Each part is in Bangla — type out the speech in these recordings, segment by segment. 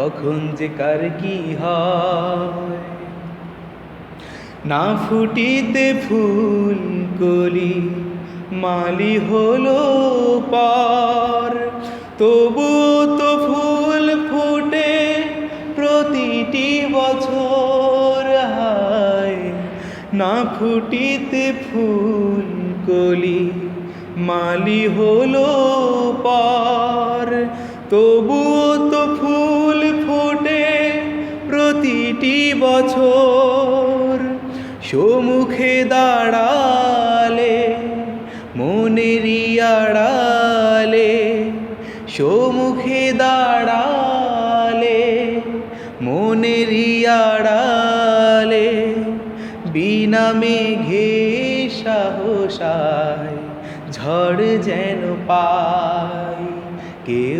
কখন যে কার কি হয়? না ফুটিতে ফুল কলি, মালি হলো পার। তবু তো ফুল ফুটে প্রতিটি বছর হায়। না ফুটিতে ফুল কলি, মালি হলো পার। তবুও তো ফুল প্রতিটি বছর সমুখে দাঁড়ালে মনেরই আড়ালে সমুখে দাঁড়ালে মনেরই আড়ালে বিনা মেঘে সাহসায় ঝড় যেন পায়। কেউ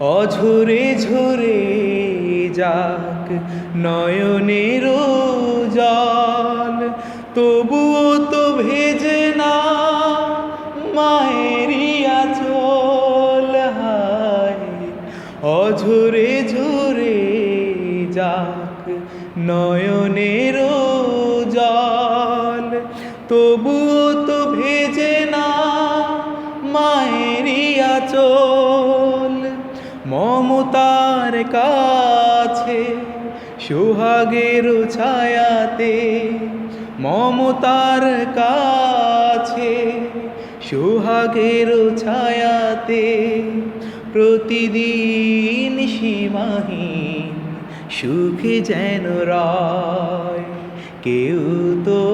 অঝরে ঝরে যাক নয়নের জল তবুও তো ভেজে না মায়েরই আচল, হায়। অঝরে ঝরে যাক নয়নের জল তবুও তো ভেজে না মায়েরই আচল মমতার কাছে, সোহাগের ছায়াতে, মমতার কাছে, সোহাগের ছায়াতে, প্রতিদিন সীমাহীন সুখে যেন রয়। কেউ তো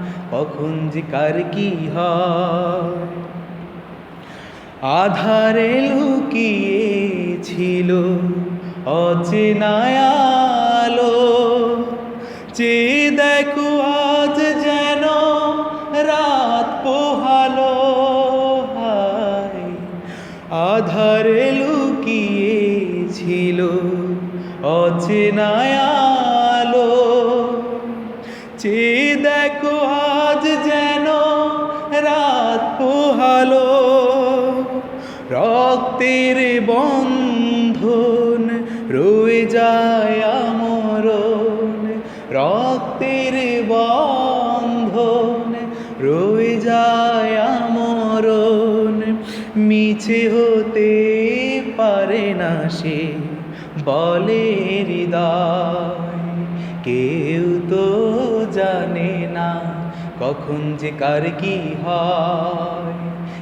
কখন যে কার কি আধারে লুকিয়েছিল অচেনায়ালো চে দেখো আজ যেন রাত পোহালো আধারে লুকিয়েছিল অচেনায়ালো রক্তের বন্ধন রয়ে যায় আমরণ। রক্তের বন্ধন রয়ে যায় আমরণ। মিছে হতে পারে না সে বলে হৃদয়। কেউ তো জানে না কখন যে কার কি হয়।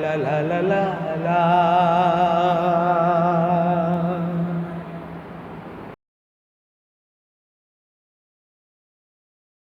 لا لا لا لا, لا